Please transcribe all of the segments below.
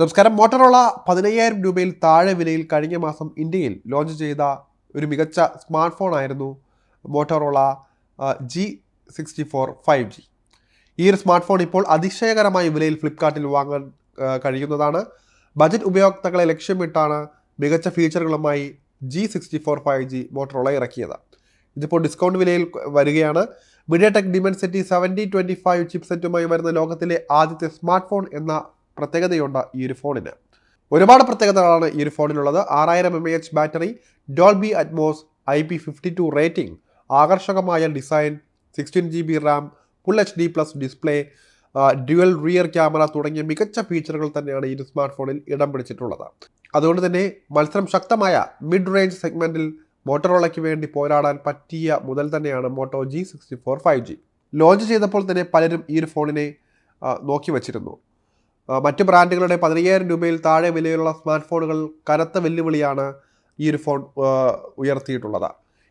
നമസ്കാരം. മോട്ടറോള പതിനയ്യായിരം രൂപയിൽ താഴെ വിലയിൽ കഴിഞ്ഞ മാസം ഇന്ത്യയിൽ ലോഞ്ച് ചെയ്ത ഒരു മികച്ച സ്മാർട്ട് ഫോൺ ആയിരുന്നു Motorola G sixty four five G ഈ ഒരു സ്മാർട്ട് ഫോൺ ഇപ്പോൾ അതിശയകരമായ വിലയിൽ ഫ്ലിപ്കാർട്ടിൽ വാങ്ങാൻ കഴിയുന്നതാണ്. ബജറ്റ് ഉപയോക്താക്കളെ ലക്ഷ്യമിട്ടാണ് മികച്ച ഫീച്ചറുകളുമായി G sixty four five G Motorola ഇറക്കിയത്. ഇതിപ്പോൾ ഡിസ്കൗണ്ട് വിലയിൽ വരികയാണ്. MediaTek Dimensity seventy twenty five ചിപ്സെറ്റുമായി വരുന്ന ലോകത്തിലെ ആദ്യത്തെ സ്മാർട്ട് ഫോൺ എന്ന പ്രത്യേകതയുണ്ട് ഈ ഒരു ഫോണിന്. ഒരുപാട് പ്രത്യേകതകളാണ് ഈ ഒരു ഫോണിലുള്ളത്. ആറായിരം M H battery Dolby Atmos I P fifty two rating ആകർഷകമായ design sixteen G B RAM full H D plus display dual rear camera തുടങ്ങിയ മികച്ച ഫീച്ചറുകൾ തന്നെയാണ് ഈ സ്മാർട്ട് ഫോണിൽ ഇടം പിടിച്ചിട്ടുള്ളത്. അതുകൊണ്ട് തന്നെ മത്സരം ശക്തമായ മിഡ് റേഞ്ച് സെഗ്മെന്റിൽ മോട്ടറോളയ്ക്ക് വേണ്ടി പോരാടാൻ പറ്റിയ മുതൽ തന്നെയാണ് Moto G sixty four five G launch ചെയ്തപ്പോൾ തന്നെ പലരും ഈ ഒരു ഫോണിനെ നോക്കി വച്ചിരുന്നു. മറ്റ് ബ്രാൻഡുകളുടെ പതിനയ്യായിരം രൂപയിൽ താഴെ വിലയുള്ള സ്മാർട്ട് ഫോണുകൾ കനത്ത വെല്ലുവിളിയാണ് ഈ ഒരു ഫോൺ ഉയർത്തിയിട്ടുള്ളത്.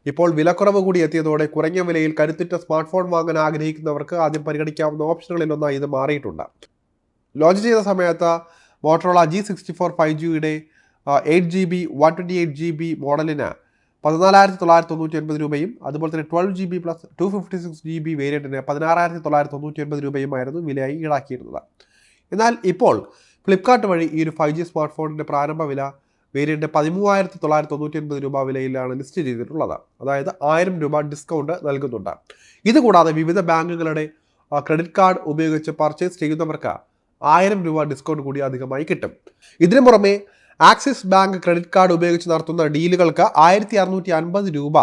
ഇപ്പോൾ വിലക്കുറവ് കൂടി എത്തിയതോടെ കുറഞ്ഞ വിലയിൽ കരുത്തുറ്റ സ്മാർട്ട് ഫോൺ വാങ്ങാൻ ആഗ്രഹിക്കുന്നവർക്ക് ആദ്യം പരിഗണിക്കാവുന്ന ഓപ്ഷനുകളിൽ ഒന്നായി ഇത് മാറിയിട്ടുണ്ട്. ലോഞ്ച് ചെയ്ത സമയത്ത് Motorola G sixty four five ജിയുടെ eight G B one twenty eight G B മോഡലിന് പതിനാലായിരത്തി തൊള്ളായിരത്തി തൊണ്ണൂറ്റി ഒൻപത് രൂപയും അതുപോലെ തന്നെ twelve G B plus two fifty six G B വേരിയന്റിന് പതിനാറായിരത്തി തൊള്ളായിരത്തി തൊണ്ണൂറ്റി ഒൻപത് രൂപയുമായിരുന്നു വിലയായി ഈടാക്കിയിരുന്നത്. എന്നാൽ ഇപ്പോൾ ഫ്ലിപ്കാർട്ട് വഴി ഈ ഒരു ഫൈവ് ജി സ്മാർട്ട് ഫോണിന്റെ പ്രാരംഭ വില വേരിയന്റ് പതിമൂവായിരത്തി തൊള്ളായിരത്തി തൊണ്ണൂറ്റി ഒൻപത് രൂപ വിലയിലാണ് ലിസ്റ്റ് ചെയ്തിട്ടുള്ളത്. അതായത് ആയിരം രൂപ ഡിസ്കൗണ്ട് നൽകുന്നുണ്ട്. ഇതുകൂടാതെ വിവിധ ബാങ്കുകളുടെ ക്രെഡിറ്റ് കാർഡ് ഉപയോഗിച്ച് പർച്ചേസ് ചെയ്യുന്നവർക്ക് ആയിരം രൂപ ഡിസ്കൗണ്ട് കൂടി അധികമായി കിട്ടും. ഇതിനു പുറമെ ആക്സിസ് ബാങ്ക് ക്രെഡിറ്റ് കാർഡ് ഉപയോഗിച്ച് നടത്തുന്ന ഡീലുകൾക്ക് ആയിരത്തി അറുന്നൂറ്റി അൻപത് രൂപ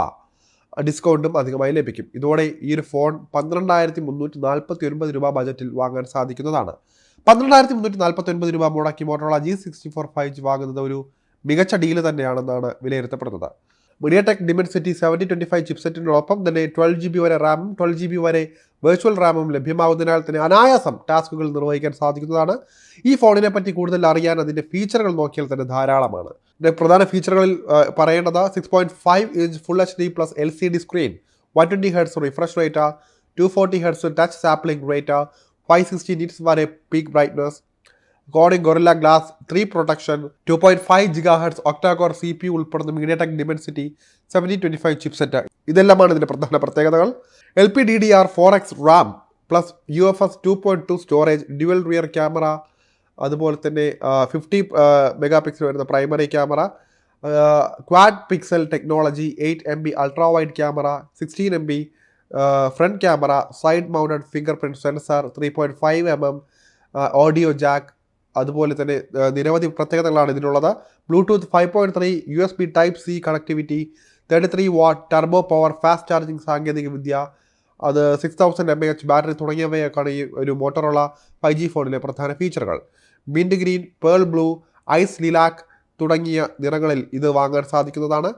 ഡിസ്കൗണ്ടും അധികമായി ലഭിക്കും. ഇതോടെ ഈ ഒരു ഫോൺ പന്ത്രണ്ടായിരത്തി മുന്നൂറ്റി നാൽപ്പത്തി ഒൻപത് രൂപ ബജറ്റിൽ വാങ്ങാൻ സാധിക്കുന്നതാണ്. പന്ത്രണ്ടായിരത്തി മുന്നൂറ്റി നാൽപ്പത്തി ഒൻപത് രൂപ മുടക്കി Motorola G sixty four five G വാങ്ങുന്നത് ഒരു മികച്ച ഡീൽ തന്നെയാണെന്നാണ് വിലയിരുത്തപ്പെടുന്നത്. MediaTek Dimensity seventy twenty five ചിപ്സെറ്റിനോടൊപ്പം തന്നെ ട്വൽവ് ജി ബി വരെ റാമും ട്വൽവ് ജി ബി വരെ വെർച്വൽ റാമും ലഭ്യമാകുന്നതിനാൽ തന്നെ അനായാസം ടാസ്കുകൾ നിർവഹിക്കാൻ സാധിക്കുന്നതാണ്. ഈ ഫോണിനെ പറ്റി കൂടുതൽ അറിയാൻ അതിന്റെ ഫീച്ചറുകൾ നോക്കിയാൽ തന്നെ ധാരാളമാണ്. ഇതിന്റെ പ്രധാന ഫീച്ചറുകളിൽ പറയേണ്ടത് six point five inch full H D plus L C D screen one twenty hertz refresh rate two forty hertz touch sampling rate five sixty nits വരെ peak brightness coating Gorilla Glass three protection two point five giga hertz octa core C P ഉൾപ്പെടുന്ന MediaTek Dimensity seventy twenty five chipset ഇതെല്ലാമാണ് ഇതിന്റെ പ്രധാന പ്രത്യേകതകൾ. L P D D R four X RAM plus U F S two point two storage dual rear camera അതുപോലെ തന്നെ fifty mega pixel വരുന്ന primary camera quad pixel technology eight M B ultra wide camera sixteen M B front camera side mounted fingerprint sensor three point five M M audio jack അതുപോലെ തന്നെ നിരവധി പ്രത്യേകതകളാണ് ഇതിനുള്ളത് Bluetooth five point three U S B type C connectivity thirty three watt turbo power fast charging സാങ്കേതിക വിദ്യ. അത് six thousand M H battery തുടങ്ങിയവയൊക്കെയാണ് ഈ ഒരു മോട്ടോറുള്ള ഫൈവ് ജി ഫോണിലെ പ്രധാന ഫീച്ചറുകൾ mint green pearl blue ice lilac തുടങ്ങിയ നിറങ്ങളിൽ ഇത് വാങ്ങാൻ സാധിക്കുന്നതാണ്.